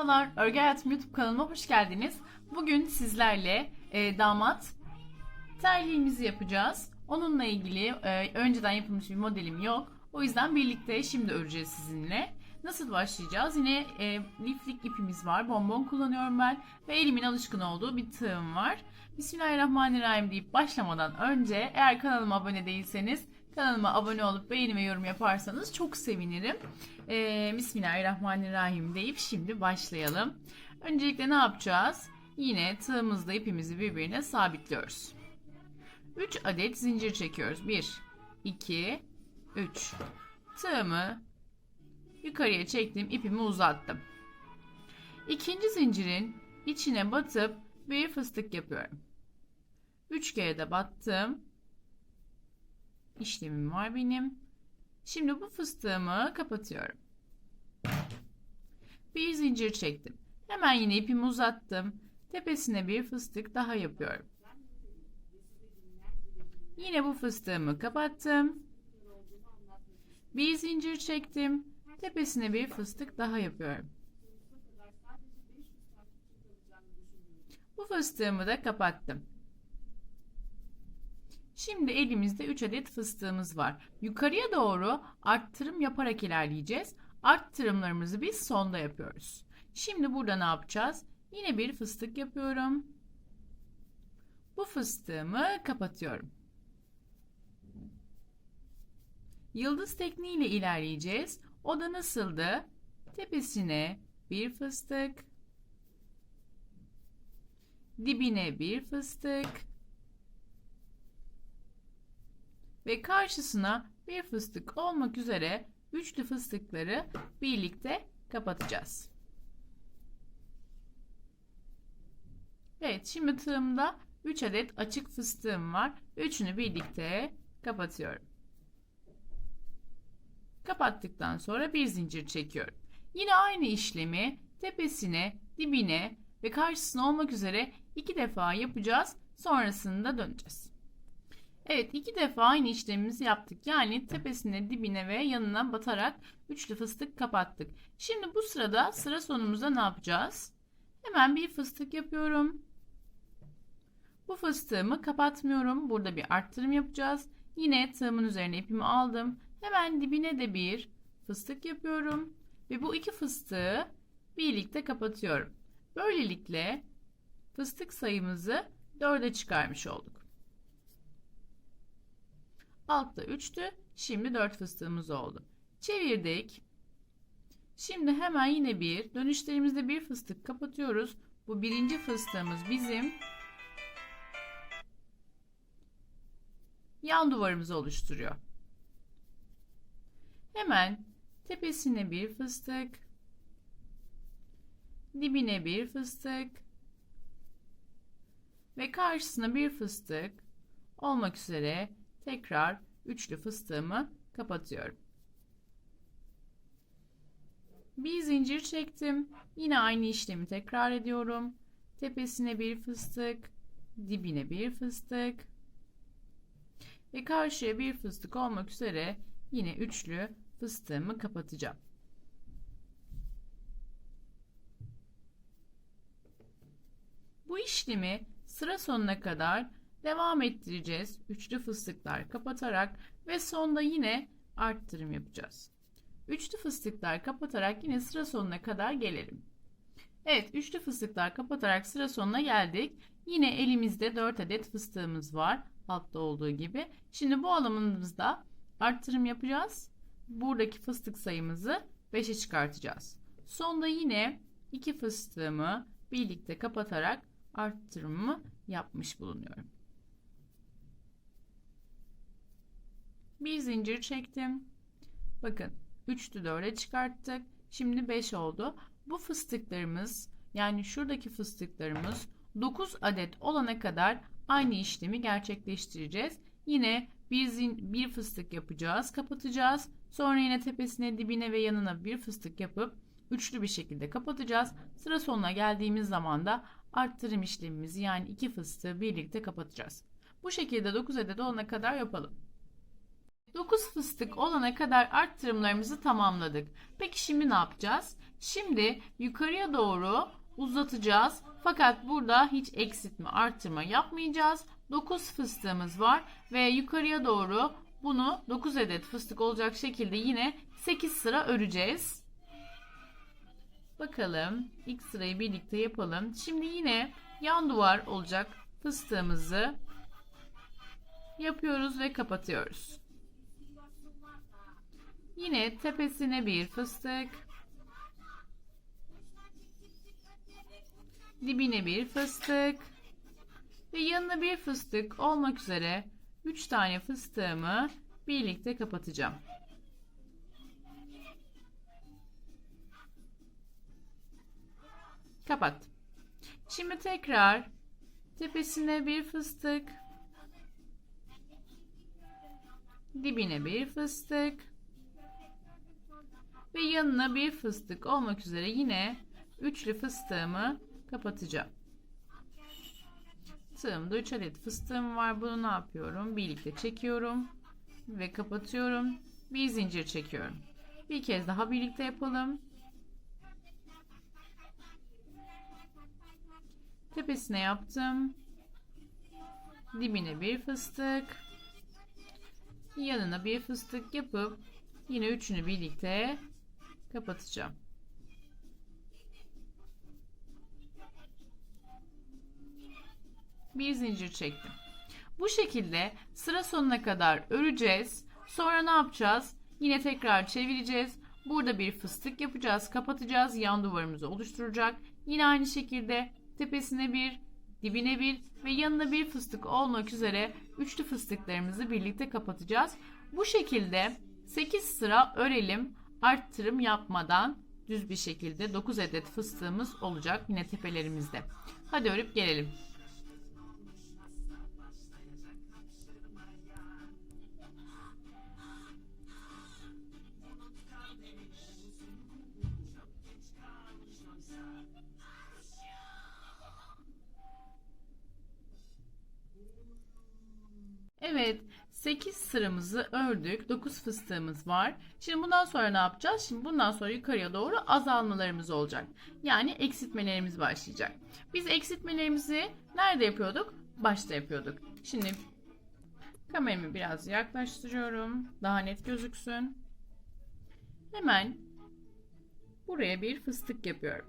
Merhabalar, Örgü Hayatım YouTube kanalıma hoş geldiniz. Bugün sizlerle e, damat terliğimizi yapacağız. Onunla ilgili e, önceden yapılmış bir modelim yok. O yüzden birlikte şimdi öreceğiz sizinle. Nasıl başlayacağız? Yine e, liflik ipimiz var. Bonbon kullanıyorum ben. Ve elimin alışkın olduğu bir tığım var. Bismillahirrahmanirrahim deyip başlamadan önce eğer kanalıma abone değilseniz kanalıma abone olup beğeni ve yorum yaparsanız çok sevinirim. Ee, Bismillahirrahmanirrahim deyip şimdi başlayalım. Öncelikle ne yapacağız? Yine tığımızla ipimizi birbirine sabitliyoruz. 3 adet zincir çekiyoruz. 1, 2, 3. Tığımı yukarıya çektim, ipimi uzattım. İkinci zincirin içine batıp bir fıstık yapıyorum. 3 kere de battım. İşlemim var benim. Şimdi bu fıstığımı kapatıyorum. Bir zincir çektim. Hemen yine ipimi uzattım. Tepesine bir fıstık daha yapıyorum. Yine bu fıstığımı kapattım. Bir zincir çektim. Tepesine bir fıstık daha yapıyorum. Bu fıstığımı da kapattım. Şimdi elimizde 3 adet fıstığımız var. Yukarıya doğru arttırım yaparak ilerleyeceğiz. Arttırımlarımızı biz sonda yapıyoruz. Şimdi burada ne yapacağız? Yine bir fıstık yapıyorum. Bu fıstığımı kapatıyorum. Yıldız tekniğiyle ilerleyeceğiz. O da nasıldı? Tepesine bir fıstık, dibine bir fıstık, ve karşısına bir fıstık olmak üzere üçlü fıstıkları birlikte kapatacağız. Evet şimdi tığımda 3 adet açık fıstığım var. Üçünü birlikte kapatıyorum. Kapattıktan sonra bir zincir çekiyorum. Yine aynı işlemi tepesine, dibine ve karşısına olmak üzere iki defa yapacağız. Sonrasında döneceğiz. Evet iki defa aynı işlemimizi yaptık. Yani tepesine, dibine ve yanına batarak üçlü fıstık kapattık. Şimdi bu sırada sıra sonumuzda ne yapacağız? Hemen bir fıstık yapıyorum. Bu fıstığımı kapatmıyorum. Burada bir arttırım yapacağız. Yine tığımın üzerine ipimi aldım. Hemen dibine de bir fıstık yapıyorum. Ve bu iki fıstığı birlikte kapatıyorum. Böylelikle fıstık sayımızı dörde çıkarmış olduk. Altta 3'tü. Şimdi 4 fıstığımız oldu. Çevirdik. Şimdi hemen yine bir dönüşlerimizde bir fıstık kapatıyoruz. Bu birinci fıstığımız bizim yan duvarımızı oluşturuyor. Hemen tepesine bir fıstık, dibine bir fıstık ve karşısına bir fıstık olmak üzere tekrar üçlü fıstığımı kapatıyorum. Bir zincir çektim. Yine aynı işlemi tekrar ediyorum. Tepesine bir fıstık, dibine bir fıstık ve karşıya bir fıstık olmak üzere yine üçlü fıstığımı kapatacağım. Bu işlemi sıra sonuna kadar devam ettireceğiz. Üçlü fıstıklar kapatarak ve sonda yine arttırım yapacağız. Üçlü fıstıklar kapatarak yine sıra sonuna kadar gelelim. Evet, üçlü fıstıklar kapatarak sıra sonuna geldik. Yine elimizde 4 adet fıstığımız var. Altta olduğu gibi. Şimdi bu alanımızda arttırım yapacağız. Buradaki fıstık sayımızı 5'e çıkartacağız. Sonda yine iki fıstığımı birlikte kapatarak arttırımımı yapmış bulunuyorum. Bir zincir çektim. Bakın 3'tü 4'e çıkarttık. Şimdi 5 oldu. Bu fıstıklarımız yani şuradaki fıstıklarımız 9 adet olana kadar aynı işlemi gerçekleştireceğiz. Yine bir, zin, bir fıstık yapacağız, kapatacağız. Sonra yine tepesine, dibine ve yanına bir fıstık yapıp üçlü bir şekilde kapatacağız. Sıra sonuna geldiğimiz zaman da arttırım işlemimizi yani iki fıstığı birlikte kapatacağız. Bu şekilde 9 adet olana kadar yapalım. 9 fıstık olana kadar arttırımlarımızı tamamladık. Peki şimdi ne yapacağız? Şimdi yukarıya doğru uzatacağız. Fakat burada hiç eksiltme, arttırma yapmayacağız. 9 fıstığımız var ve yukarıya doğru bunu 9 adet fıstık olacak şekilde yine 8 sıra öreceğiz. Bakalım ilk sırayı birlikte yapalım. Şimdi yine yan duvar olacak fıstığımızı yapıyoruz ve kapatıyoruz. Yine tepesine bir fıstık. Dibine bir fıstık. Ve yanına bir fıstık olmak üzere 3 tane fıstığımı birlikte kapatacağım. Kapat. Şimdi tekrar tepesine bir fıstık. Dibine bir fıstık. Ve yanına bir fıstık olmak üzere yine üçlü fıstığımı kapatacağım. Tığımda 3 adet fıstığım var. Bunu ne yapıyorum? Birlikte çekiyorum ve kapatıyorum. Bir zincir çekiyorum. Bir kez daha birlikte yapalım. Tepesine yaptım. Dibine bir fıstık. Yanına bir fıstık yapıp yine üçünü birlikte kapatacağım. Bir zincir çektim. Bu şekilde sıra sonuna kadar öreceğiz. Sonra ne yapacağız? Yine tekrar çevireceğiz. Burada bir fıstık yapacağız. Kapatacağız. Yan duvarımızı oluşturacak. Yine aynı şekilde tepesine bir, dibine bir ve yanına bir fıstık olmak üzere üçlü fıstıklarımızı birlikte kapatacağız. Bu şekilde 8 sıra örelim arttırım yapmadan düz bir şekilde 9 adet fıstığımız olacak yine tepelerimizde. Hadi örüp gelelim. Evet, 8 sıramızı ördük. 9 fıstığımız var. Şimdi bundan sonra ne yapacağız? Şimdi bundan sonra yukarıya doğru azalmalarımız olacak. Yani eksiltmelerimiz başlayacak. Biz eksiltmelerimizi nerede yapıyorduk? Başta yapıyorduk. Şimdi kameramı biraz yaklaştırıyorum. Daha net gözüksün. Hemen buraya bir fıstık yapıyorum.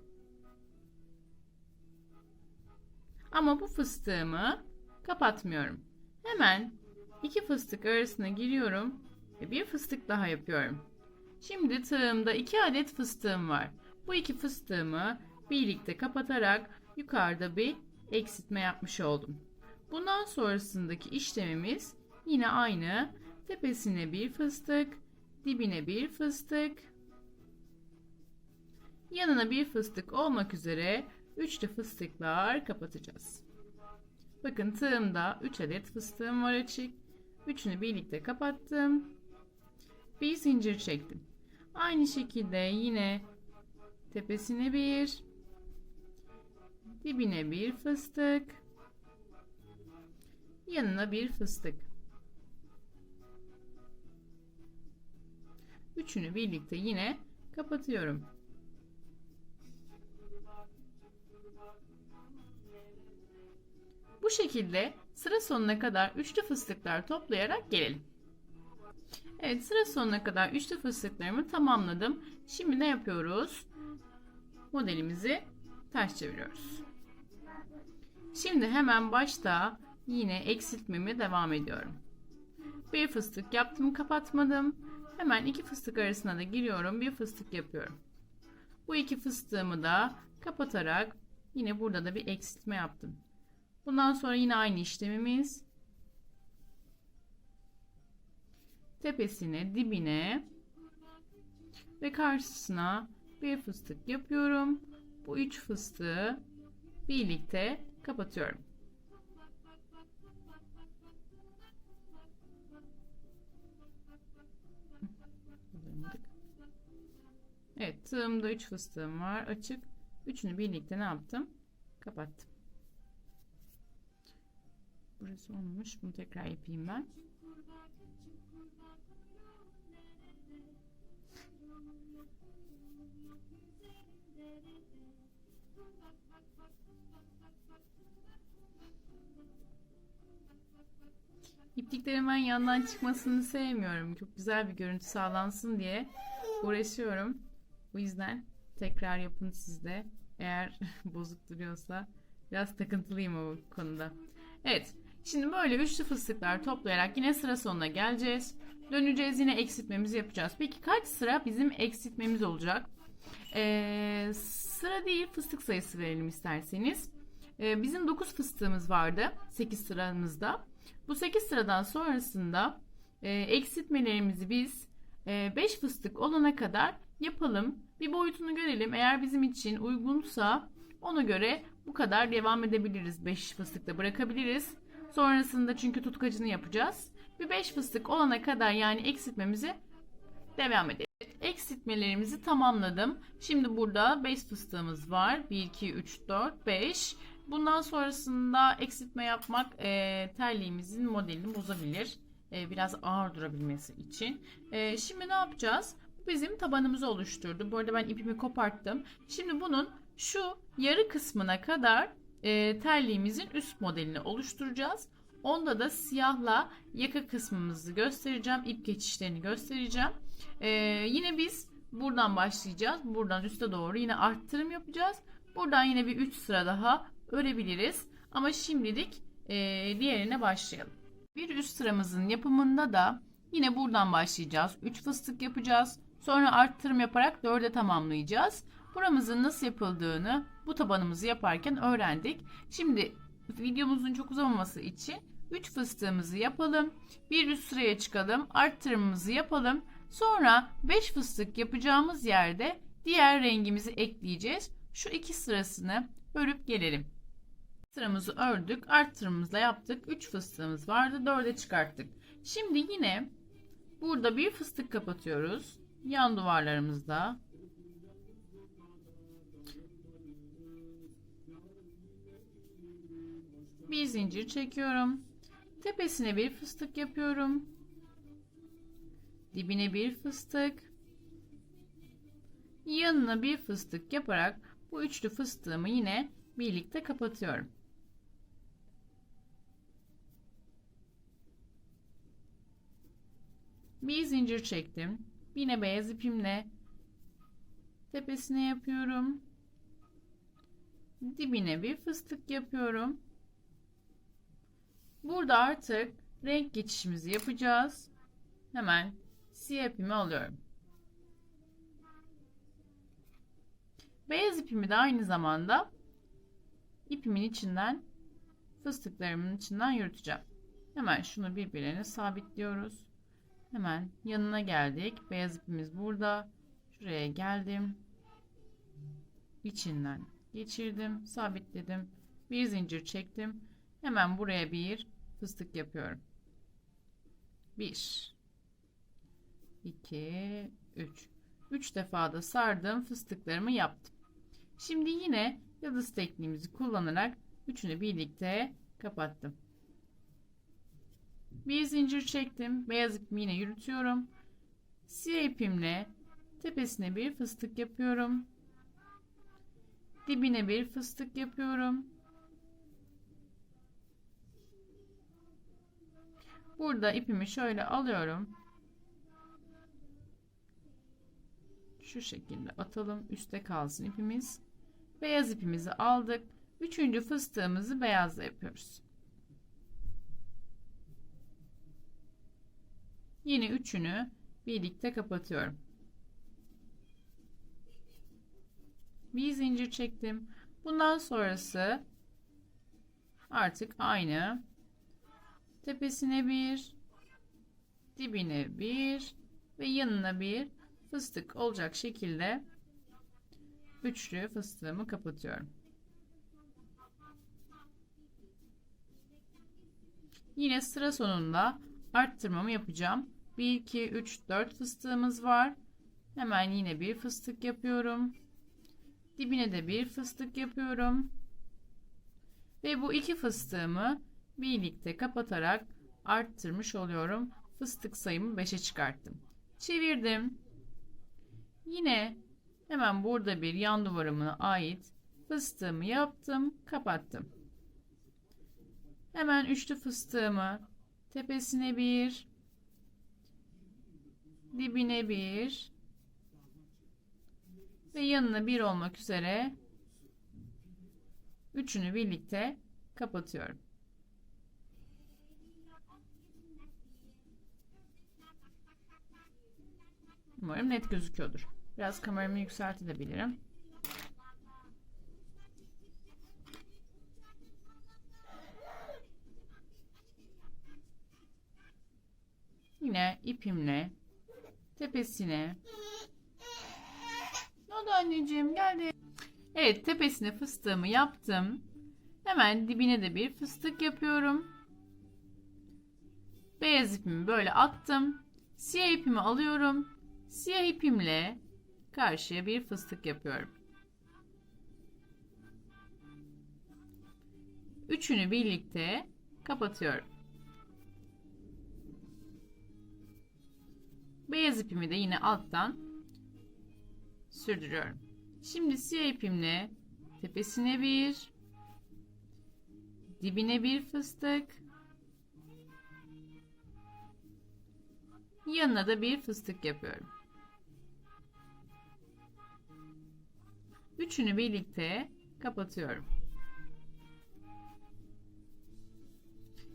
Ama bu fıstığımı kapatmıyorum. Hemen iki fıstık arasına giriyorum ve bir fıstık daha yapıyorum. Şimdi tığımda iki adet fıstığım var. Bu iki fıstığımı birlikte kapatarak yukarıda bir eksiltme yapmış oldum. Bundan sonrasındaki işlemimiz yine aynı. Tepesine bir fıstık, dibine bir fıstık, yanına bir fıstık olmak üzere üçlü fıstıklar kapatacağız. Bakın tığımda 3 adet fıstığım var açık. Üçünü birlikte kapattım. Bir zincir çektim. Aynı şekilde yine tepesine bir, dibine bir fıstık, yanına bir fıstık. Üçünü birlikte yine kapatıyorum. Bu şekilde sıra sonuna kadar üçlü fıstıklar toplayarak gelelim. Evet sıra sonuna kadar üçlü fıstıklarımı tamamladım. Şimdi ne yapıyoruz? Modelimizi ters çeviriyoruz. Şimdi hemen başta yine eksiltmeme devam ediyorum. Bir fıstık yaptım kapatmadım. Hemen iki fıstık arasına da giriyorum. Bir fıstık yapıyorum. Bu iki fıstığımı da kapatarak yine burada da bir eksiltme yaptım. Bundan sonra yine aynı işlemimiz. Tepesine, dibine ve karşısına bir fıstık yapıyorum. Bu üç fıstığı birlikte kapatıyorum. Evet tığımda 3 fıstığım var açık. Üçünü birlikte ne yaptım? Kapattım. Burası olmamış. Bunu tekrar yapayım ben. İplikler hemen yandan çıkmasını sevmiyorum. Çok güzel bir görüntü sağlansın diye uğraşıyorum. Bu yüzden tekrar yapın sizde. Eğer bozuk duruyorsa biraz takıntılıyım o konuda. Evet Şimdi böyle üçlü fıstıklar toplayarak yine sıra sonuna geleceğiz. Döneceğiz yine eksiltmemizi yapacağız. Peki kaç sıra bizim eksiltmemiz olacak? Ee, sıra değil fıstık sayısı verelim isterseniz. Ee, bizim 9 fıstığımız vardı 8 sıramızda. Bu 8 sıradan sonrasında e, eksiltmelerimizi biz 5 fıstık olana kadar yapalım. Bir boyutunu görelim. Eğer bizim için uygunsa ona göre bu kadar devam edebiliriz. 5 fıstıkta bırakabiliriz. Sonrasında çünkü tutkacını yapacağız. Bir 5 fıstık olana kadar yani eksiltmemizi devam edelim. Eksiltmelerimizi tamamladım. Şimdi burada 5 fıstığımız var. 1, 2, 3, 4, 5. Bundan sonrasında eksiltme yapmak e, terliğimizin modelini bozabilir. E, biraz ağır durabilmesi için. E, şimdi ne yapacağız? Bizim tabanımızı oluşturdu. Bu arada ben ipimi koparttım. Şimdi bunun şu yarı kısmına kadar e, terliğimizin üst modelini oluşturacağız. Onda da siyahla yaka kısmımızı göstereceğim. ip geçişlerini göstereceğim. E, yine biz buradan başlayacağız. Buradan üste doğru yine arttırım yapacağız. Buradan yine bir 3 sıra daha örebiliriz. Ama şimdilik e, diğerine başlayalım. Bir üst sıramızın yapımında da yine buradan başlayacağız. 3 fıstık yapacağız. Sonra arttırım yaparak 4'e tamamlayacağız. Buramızın nasıl yapıldığını bu tabanımızı yaparken öğrendik. Şimdi videomuzun çok uzamaması için 3 fıstığımızı yapalım. Bir üst sıraya çıkalım. Arttırımımızı yapalım. Sonra 5 fıstık yapacağımız yerde diğer rengimizi ekleyeceğiz. Şu iki sırasını örüp gelelim. Sıramızı ördük. Arttırımımızla yaptık. 3 fıstığımız vardı. 4'e çıkarttık. Şimdi yine burada bir fıstık kapatıyoruz. Yan duvarlarımızda. Bir zincir çekiyorum. Tepesine bir fıstık yapıyorum. Dibine bir fıstık. Yanına bir fıstık yaparak bu üçlü fıstığımı yine birlikte kapatıyorum. Bir zincir çektim. Yine beyaz ipimle tepesine yapıyorum. Dibine bir fıstık yapıyorum. Burada artık renk geçişimizi yapacağız. Hemen siyah ipimi alıyorum. Beyaz ipimi de aynı zamanda ipimin içinden fıstıklarımın içinden yürüteceğim. Hemen şunu birbirine sabitliyoruz. Hemen yanına geldik. Beyaz ipimiz burada. Şuraya geldim. İçinden geçirdim, sabitledim. Bir zincir çektim. Hemen buraya bir fıstık yapıyorum. 1 2 3 3 defa da sardım fıstıklarımı yaptım. Şimdi yine yıldız tekniğimizi kullanarak üçünü birlikte kapattım. Bir zincir çektim. Beyaz ipimi yine yürütüyorum. Siyah ipimle tepesine bir fıstık yapıyorum. Dibine bir fıstık yapıyorum. Burada ipimi şöyle alıyorum. Şu şekilde atalım. Üste kalsın ipimiz. Beyaz ipimizi aldık. Üçüncü fıstığımızı beyazla yapıyoruz. Yine üçünü birlikte kapatıyorum. Bir zincir çektim. Bundan sonrası artık aynı. Tepesine bir, dibine bir ve yanına bir fıstık olacak şekilde üçlü fıstığımı kapatıyorum. Yine sıra sonunda arttırmamı yapacağım. 1, 2, 3, 4 fıstığımız var. Hemen yine bir fıstık yapıyorum. Dibine de bir fıstık yapıyorum. Ve bu iki fıstığımı birlikte kapatarak arttırmış oluyorum. Fıstık sayımı 5'e çıkarttım. Çevirdim. Yine hemen burada bir yan duvarımına ait fıstığımı yaptım, kapattım. Hemen üçlü fıstığımı tepesine bir, dibine bir ve yanına bir olmak üzere üçünü birlikte kapatıyorum. Umarım net gözüküyordur. Biraz kameramı yükseltebilirim. Yine ipimle tepesine Ne oldu anneciğim geldi. Evet tepesine fıstığımı yaptım. Hemen dibine de bir fıstık yapıyorum. Beyaz ipimi böyle attım. Siyah ipimi alıyorum. Siyah ipimle karşıya bir fıstık yapıyorum. Üçünü birlikte kapatıyorum. Beyaz ipimi de yine alttan sürdürüyorum. Şimdi siyah ipimle tepesine bir, dibine bir fıstık, yanına da bir fıstık yapıyorum. Üçünü birlikte kapatıyorum.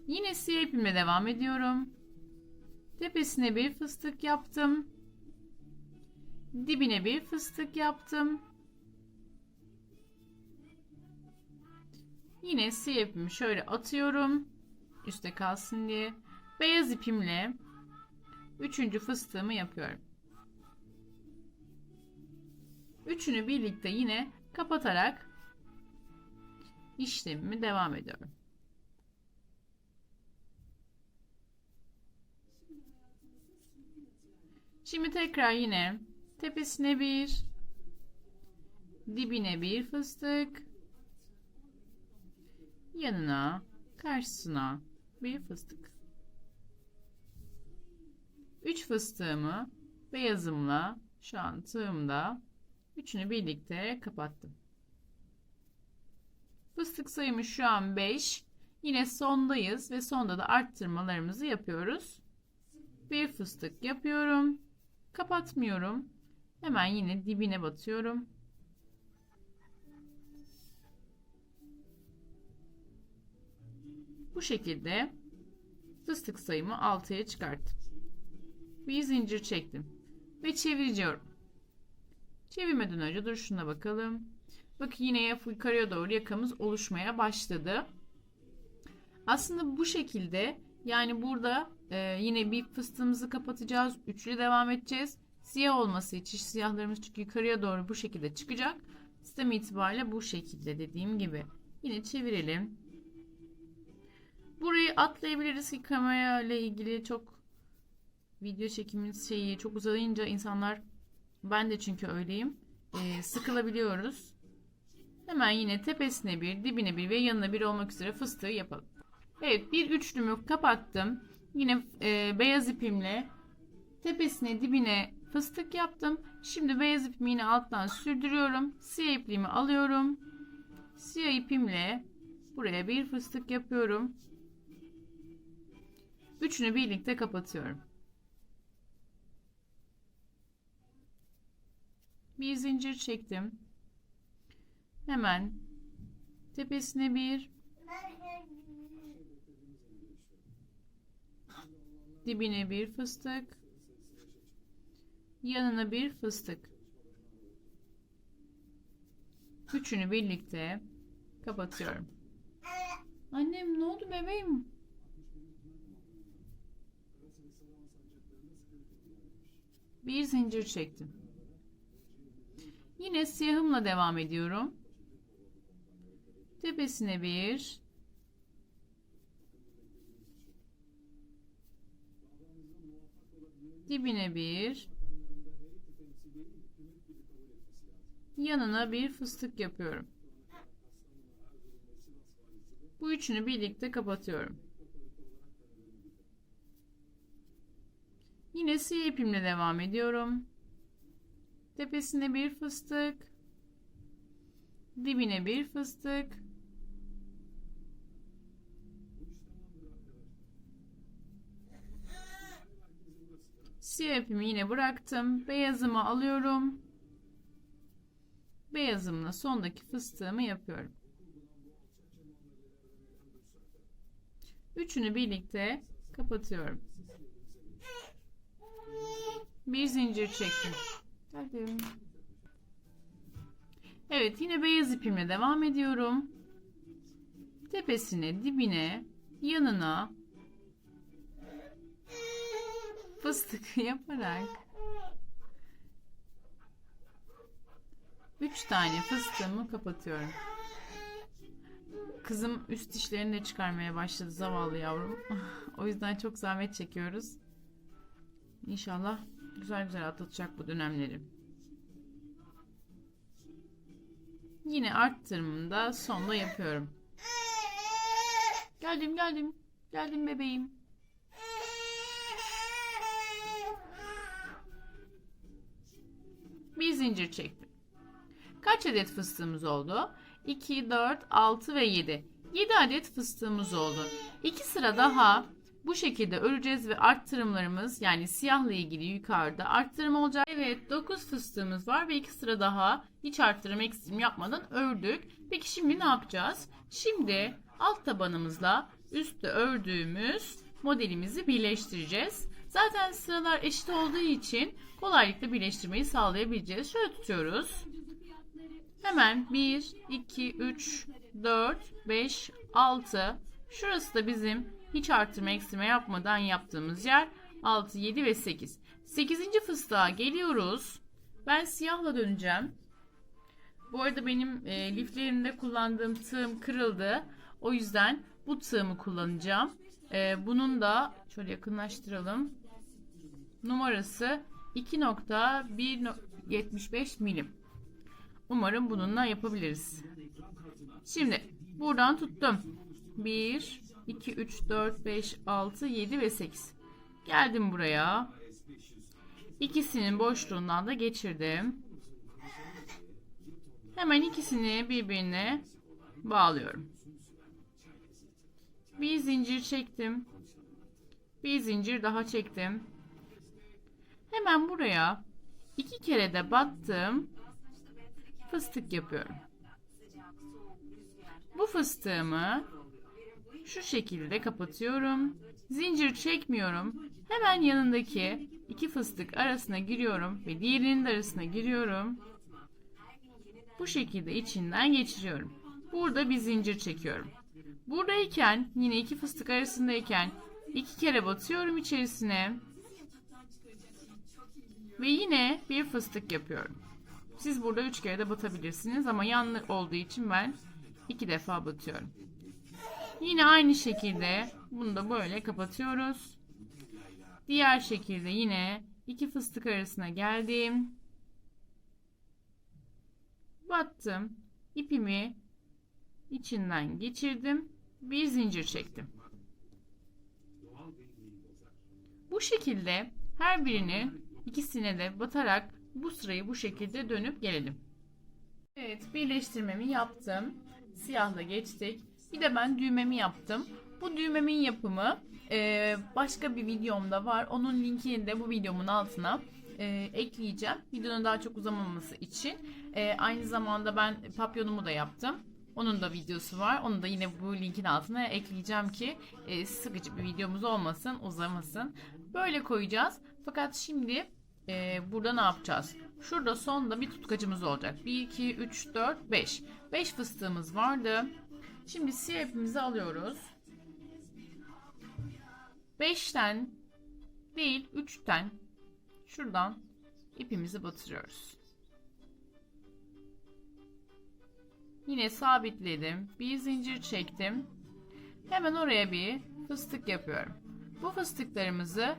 Yine siyah ipimle devam ediyorum. Tepesine bir fıstık yaptım. Dibine bir fıstık yaptım. Yine siyah ipimi şöyle atıyorum. Üste kalsın diye. Beyaz ipimle üçüncü fıstığımı yapıyorum. Üçünü birlikte yine kapatarak işlemimi devam ediyorum. Şimdi tekrar yine tepesine bir, dibine bir fıstık, yanına, karşısına bir fıstık. Üç fıstığımı beyazımla şu an tığımda üçünü birlikte kapattım. Fıstık sayımız şu an 5. Yine sondayız ve sonda da arttırmalarımızı yapıyoruz. Bir fıstık yapıyorum. Kapatmıyorum. Hemen yine dibine batıyorum. Bu şekilde fıstık sayımı 6'ya çıkarttım. Bir zincir çektim ve çeviriyorum. Çevirmeden önce dur şuna bakalım. Bakın yine yukarıya doğru yakamız oluşmaya başladı. Aslında bu şekilde yani burada ee, yine bir fıstığımızı kapatacağız. Üçlü devam edeceğiz. Siyah olması için siyahlarımız çünkü yukarıya doğru bu şekilde çıkacak. Sistem itibariyle bu şekilde dediğim gibi. Yine çevirelim. Burayı atlayabiliriz ki kamera ile ilgili çok video çekimimiz şeyi çok uzayınca insanlar ben de çünkü öyleyim. Ee, sıkılabiliyoruz. Hemen yine tepesine bir, dibine bir ve yanına bir olmak üzere fıstığı yapalım. Evet bir üçlümü kapattım. Yine e, beyaz ipimle tepesine dibine fıstık yaptım. Şimdi beyaz ipimi yine alttan sürdürüyorum. Siyah ipliğimi alıyorum. Siyah ipimle buraya bir fıstık yapıyorum. Üçünü birlikte kapatıyorum. Bir zincir çektim. Hemen tepesine bir dibine bir fıstık, yanına bir fıstık. Üçünü birlikte kapatıyorum. Annem ne oldu bebeğim? Bir zincir çektim. Yine siyahımla devam ediyorum. Tepesine bir, dibine bir yanına bir fıstık yapıyorum. Bu üçünü birlikte kapatıyorum. Yine siyah ipimle devam ediyorum. Tepesine bir fıstık, dibine bir fıstık, Siyah yine bıraktım. Beyazımı alıyorum. Beyazımla sondaki fıstığımı yapıyorum. Üçünü birlikte kapatıyorum. Bir zincir çektim. Geldim. Evet yine beyaz ipimle devam ediyorum. Tepesine, dibine, yanına fıstık yaparak 3 tane fıstığımı kapatıyorum. Kızım üst dişlerini de çıkarmaya başladı zavallı yavrum. o yüzden çok zahmet çekiyoruz. İnşallah güzel güzel atlatacak bu dönemleri. Yine arttırımını da sonda yapıyorum. Geldim geldim. Geldim bebeğim. Bir zincir çektim. Kaç adet fıstığımız oldu? 2, 4, 6 ve 7. 7 adet fıstığımız oldu. 2 sıra daha bu şekilde öreceğiz ve arttırımlarımız yani siyahla ilgili yukarıda arttırım olacak. Evet 9 fıstığımız var ve 2 sıra daha hiç arttırım ekstrem yapmadan ördük. Peki şimdi ne yapacağız? Şimdi alt tabanımızla üstte ördüğümüz modelimizi birleştireceğiz. Zaten sıralar eşit olduğu için kolaylıkla birleştirmeyi sağlayabileceğiz. Şöyle tutuyoruz. Hemen 1, 2, 3, 4, 5, 6. Şurası da bizim hiç artırma eksilme yapmadan yaptığımız yer 6, 7 ve 8. 8. fıstığa geliyoruz. Ben siyahla döneceğim. Bu arada benim e, liflerimde kullandığım tığım kırıldı. O yüzden bu tığımı kullanacağım. E, bunun da şöyle yakınlaştıralım. Numarası 2.175 milim. Umarım bununla yapabiliriz. Şimdi buradan tuttum. 1, 2, 3, 4, 5, 6, 7 ve 8. Geldim buraya. İkisinin boşluğundan da geçirdim. Hemen ikisini birbirine bağlıyorum. Bir zincir çektim. Bir zincir daha çektim. Hemen buraya iki kere de battım. Fıstık yapıyorum. Bu fıstığımı şu şekilde kapatıyorum. Zincir çekmiyorum. Hemen yanındaki iki fıstık arasına giriyorum ve diğerinin de arasına giriyorum. Bu şekilde içinden geçiriyorum. Burada bir zincir çekiyorum. Buradayken yine iki fıstık arasındayken iki kere batıyorum içerisine. Ve yine bir fıstık yapıyorum. Siz burada üç kere de batabilirsiniz ama yanlı olduğu için ben iki defa batıyorum. Yine aynı şekilde bunu da böyle kapatıyoruz. Diğer şekilde yine iki fıstık arasına geldim. Battım. ipimi içinden geçirdim. Bir zincir çektim. Bu şekilde her birini ikisine de batarak bu sırayı bu şekilde dönüp gelelim. Evet birleştirmemi yaptım. Siyahla geçtik. Bir de ben düğmemi yaptım. Bu düğmemin yapımı e, başka bir videomda var. Onun linkini de bu videomun altına e, ekleyeceğim. Videonun daha çok uzamaması için. E, aynı zamanda ben papyonumu da yaptım. Onun da videosu var. Onu da yine bu linkin altına ekleyeceğim ki e, sıkıcı bir videomuz olmasın, uzamasın. Böyle koyacağız. Fakat şimdi e, burada ne yapacağız? Şurada sonda bir tutkacımız olacak. 1, 2, 3, 4, 5. 5 fıstığımız vardı. Şimdi siyah ipimizi alıyoruz. 5'ten değil 3'ten şuradan ipimizi batırıyoruz. Yine sabitledim. Bir zincir çektim. Hemen oraya bir fıstık yapıyorum. Bu fıstıklarımızı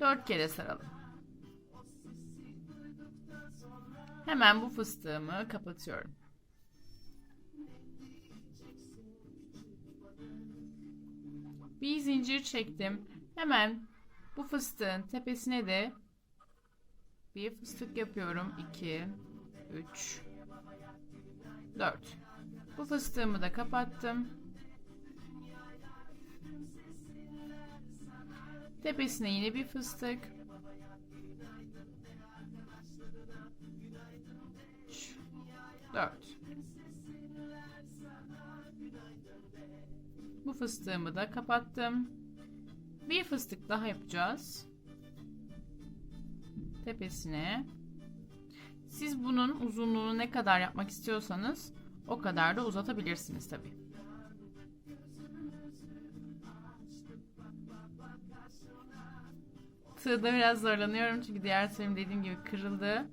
4 kere saralım. Hemen bu fıstığımı kapatıyorum. bir zincir çektim. Hemen bu fıstığın tepesine de bir fıstık yapıyorum. 2 3 4 Bu fıstığımı da kapattım. Tepesine yine bir fıstık. Üç, dört. Bu fıstığımı da kapattım. Bir fıstık daha yapacağız. Tepesine. Siz bunun uzunluğunu ne kadar yapmak istiyorsanız o kadar da uzatabilirsiniz tabii. Tığda biraz zorlanıyorum çünkü diğer tığım dediğim gibi kırıldı.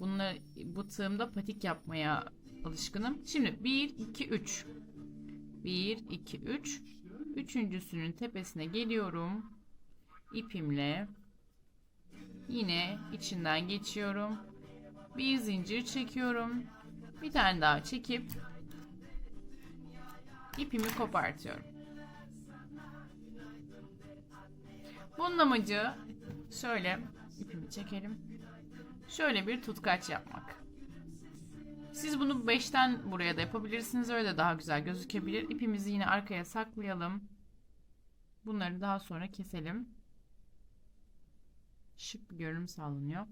Bununla, bu tığımda patik yapmaya alışkınım. Şimdi 1, 2, 3. 1, 2, 3. Üçüncüsünün tepesine geliyorum. İpimle. Yine içinden geçiyorum. Bir zincir çekiyorum. Bir tane daha çekip ipimi kopartıyorum. Bunun amacı şöyle ipimi çekelim. Şöyle bir tutkaç yapmak. Siz bunu 5'ten buraya da yapabilirsiniz. Öyle daha güzel gözükebilir. İpimizi yine arkaya saklayalım. Bunları daha sonra keselim. Şık bir görünüm sağlanıyor.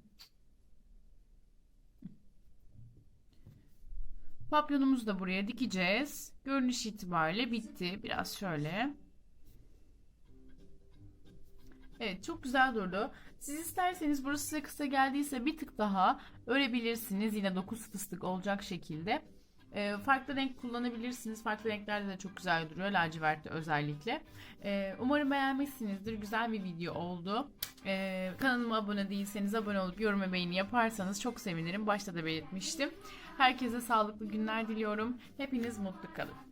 Papyonumuzu da buraya dikeceğiz. Görünüş itibariyle bitti. Biraz şöyle. Evet çok güzel durdu. Siz isterseniz burası size kısa geldiyse bir tık daha örebilirsiniz. Yine 9 fıstık olacak şekilde. Ee, farklı renk kullanabilirsiniz. Farklı renklerde de çok güzel duruyor. Lacivertte özellikle. Ee, umarım beğenmişsinizdir. Güzel bir video oldu. Ee, kanalıma abone değilseniz abone olup yorum ve beğeni yaparsanız çok sevinirim. Başta da belirtmiştim. Herkese sağlıklı günler diliyorum. Hepiniz mutlu kalın.